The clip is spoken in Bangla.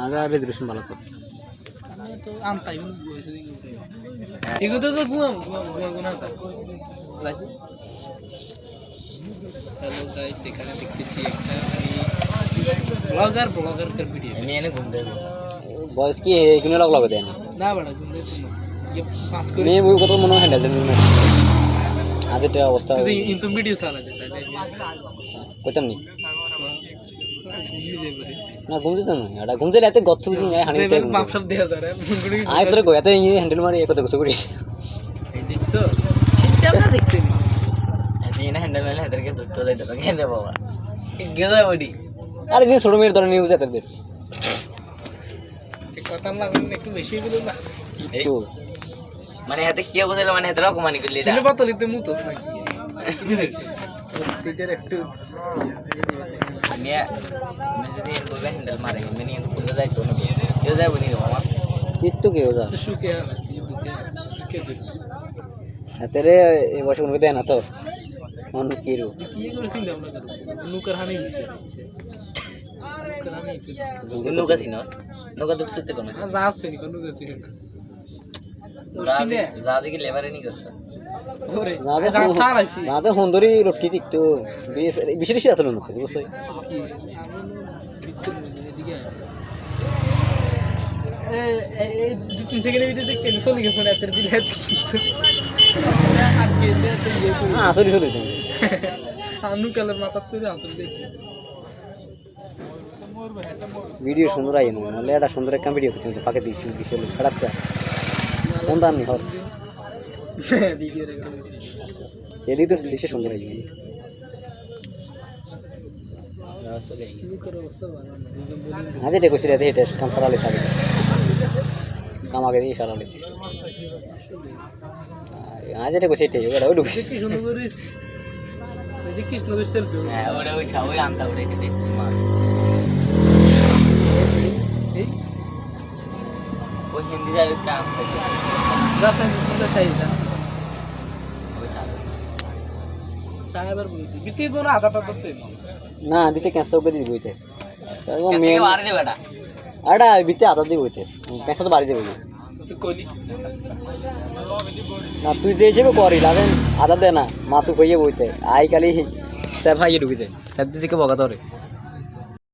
আর রেজুলেশন ভালো তো তো আমতাই এগুলো তো ঘুমাম ঘুমাম না হ্যালো গাইস এখানে দেখতেছি একটা ব্লগার ব্লগার কার ভিডিও আমি এনে ঘুম দেব বয়স কি এগুলো লগ লগ দেন না বড় ঘুম দেব তুমি পাস করে মেয়ে কত মনে হ্যান্ডেল দেন মেয়ে আজ এটা অবস্থা তুই ইনতুম ভিডিও চালা দে কইতাম নি না ঘুম যেতাম না এটা ঘুম যেলে এত গথ বুঝি না হানি তে মাপ সব দেয়া যারে আই তোরে গয়াতে হ্যান্ডেল মারি কত কিছু করিস দেখছ চিন্তা না দেখছিস আমি না হ্যান্ডেল মারলে হাতের কে দুধ তো দেই কেন বাবা গেদা বডি আরে দিন ছোট মেয়ের ধরে নিউজ এদের এই কথা একটু। বেশি না মানে হাতে কি বুঝাইলো মানে হাতে রকমানি করলি এটা। দিলে পাতলিতে মুতোস নাকি? সিটের একটু। আমি আমি যদি এরকম হ্যান্ডেল মারে আমি নিয়ে খুলে যাইতো না। কেউ যাইব নি মামা? কিত্তু কেউ যা শুকে দুকে দুকে দুকে হাতেরে এই বয়সে কোনো দেয় না তো? মন কি নুকার হানি দিছে তুই নৌকা চিনস নৌকা দুঃখ সত্যি কোনো যা আসছে নি কোনো গেছে না উশিনে যা দিকে লেবারে নি করছ রাতে সুন্দরী বেশি বেশি আসলো না বুঝছই কি দু তিন সেকেন্ডের ভিতরে গেছে না এত দিলে আসলে আনু মাথা করে ভিডিও সুন্দর আই না নাহলে এটা সুন্দর একটা ভিডিও করতে ফাঁকে দিয়েছি বিষয় খারাপটা কোন দাম নি হর। এদিকে তো দৃশ্য সুন্দর আই চলে লুকের অবস্থা ভালো না দুজন বলি আজ এটা কইছি রাতে এটা কাম করালে সাবে কাম আগে দিয়ে সারালে আজ এটা কইছি এটা ওটা ওই ঢুকছে। কি সুন্দর করিস এই যে কৃষ্ণকে সেলফি হ্যাঁ ওরে ওই ওই আনতা উঠেছে দেখি মাছ সাইডের কাম থেকে রাস্তা সুন্দর চাই না আধাটা করতে না করে বইতে তারপর কেসে মেয়ে মারে দেবে এটা। আটা বিতে আদা দিবি বইতে ক্যান্সার তো বাড়ি যাবে তুই না তুই যে হিসেবে করি লাগেন আদা দে না মাসুক হইয়ে বইতে আই কালি সে ভাইয়ে ঢুকেছে। সে দিকে বগা ধরে